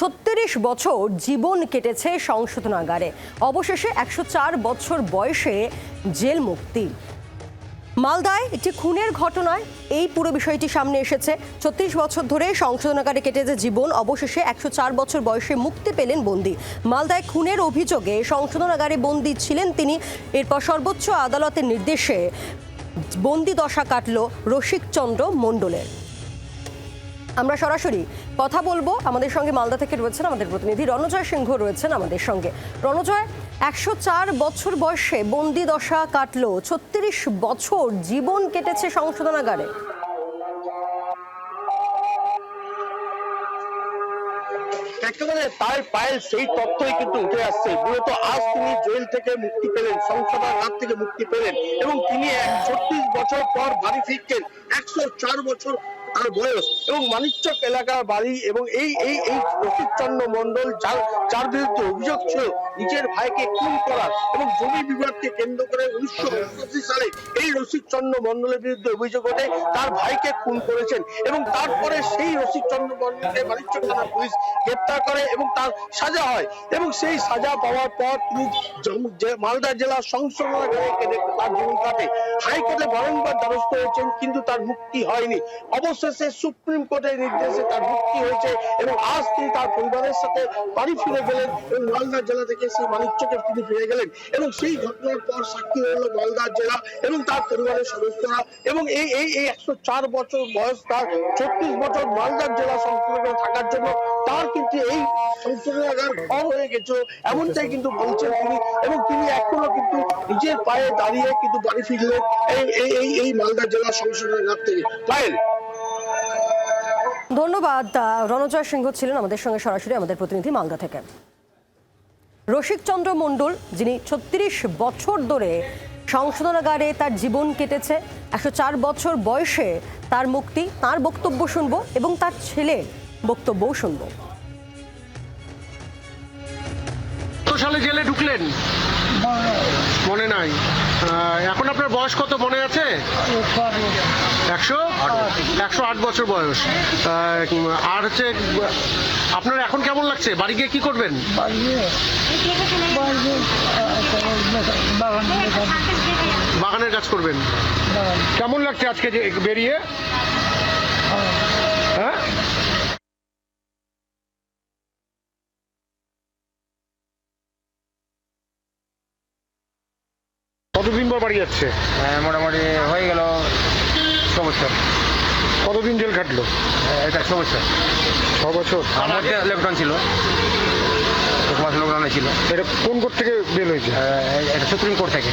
ছত্রিশ বছর জীবন কেটেছে সংশোধনাগারে। অবশেষে একশো চার বছর বয়সে জেল মুক্তি। মালদায় একটি খুনের ঘটনায় এই পুরো বিষয়টি সামনে এসেছে। ছত্রিশ বছর ধরে সংশোধনাগারে কেটেছে জীবন, অবশেষে একশো চার বছর বয়সে মুক্তি পেলেন বন্দি। মালদায় খুনের অভিযোগে সংশোধনাগারে বন্দি ছিলেন তিনি। এরপর সর্বোচ্চ আদালতের নির্দেশে বন্দি দশা কাটল রসিকচন্দ্র মণ্ডলের। আমরা সরাসরি কথা বলব। আমাদের সঙ্গে মালদা থেকে রয়েছেন আমাদের প্রতিনিধি রণজয় সিংহ রয়েছেন আমাদের সঙ্গে। রণজয়, একশো চার বছর বয়সে বন্দি দশা কাটলো, ছত্রিশ বছর জীবন কেটেছে সংশোধনাগারে। তার পায়ের সেই তথ্যই কিন্তু উঠে আসছে। মূলত আজ তিনি জেল থেকে মুক্তি পেলেন সংসদার থেকে মুক্তি পেলেন এবং তিনি এক ছত্রিশ বছর পর বাড়ি ফিরছেন একশো চার বছর তার বয়স এবং মানিকচক এলাকার বাড়ি এবং এই এই এই রসিকচন্দ্র মন্ডল যার যার বিরুদ্ধে অভিযোগ ছিল নিজের ভাইকে খুন করার এবং জমি বিবাদকে কেন্দ্র করে উনিশশো সালে এই রসিকচন্দ্র মন্ডলের বিরুদ্ধে অভিযোগ ওঠে, তার ভাইকে খুন করেছেন এবং তারপরে সেই রসিকচন্দ্র মন্ডলকে মানিকচক থানা পুলিশ গ্রেপ্তার করে এবং তার সাজা হয়। এবং সেই সাজা পাওয়ার পর তিনি মালদা জেলার সংশোধনাগারে তার জীবন কাটে। হাইকোর্টে বারংবার দ্বারস্থ হয়েছেন, কিন্তু তার মুক্তি হয়নি। অবশেষে সুপ্রিম কোর্টের নির্দেশে তার মুক্তি হয়েছে এবং আজ তিনি তার পরিবারের সাথে বাড়ি ফিরে গেলেন এবং মালদা জেলা থেকে সেই মানিকচকে তিনি ফিরে গেলেন। এবং সেই ঘটনার পর সাক্ষী হলো মালদা জেলা এবং তার পরিবারের সদস্যরা এবং এই এই একশো চার বছর বয়স তার ছত্রিশ বছর মালদা জেলা সংশোধনাগারে থাকার জন্য তার কিন্তু এই সংশোধনাগার ঘর হয়ে গেছিল এমনটাই কিন্তু বলছেন তিনি এবং তিনি এখনও কিন্তু নিজের পায়ে দাঁড়িয়ে কিন্তু বাড়ি ফিরলেন এই এই এই এই মালদা জেলা সংশোধনাগার থেকে। পায়েল। ধন্যবাদ। রণজয় সিংহ ছিলেন আমাদের সঙ্গে সরাসরি আমাদের প্রতিনিধি মালদা থেকে। রসিকচন্দ্র মণ্ডল, যিনি ছত্রিশ বছর ধরে সংশোধনাগারে তার জীবন কেটেছে। একশো চার বছর বয়সে তার মুক্তি তার বক্তব্য শুনব এবং তার ছেলের বক্তব্যও শুনব। কত সালে জেলে ঢুকলেন? মনে নাই। এখন আপনার বয়স কত মনে আছে? একশো? একশো আট বছর বয়স। আর হচ্ছে আপনার এখন কেমন লাগছে? বাড়ি গিয়ে কি করবেন? বাগানের কাজ করবেন। কেমন লাগছে আজকে যে বেরিয়ে? হ্যাঁ? কতদিন পর বাড়ি যাচ্ছে? হ্যাঁ, মোটামুটি হয়ে গেল ছ বছর। কতদিন জেল খাটলো? এটা ছ বছর। ছ বছর? আমার লকডাউন ছিল এক মাস লকডাউনে ছিল। এটা কোন কোর্ট থেকে বেল হয়েছে? এটা সুপ্রিম কোর্ট থেকে।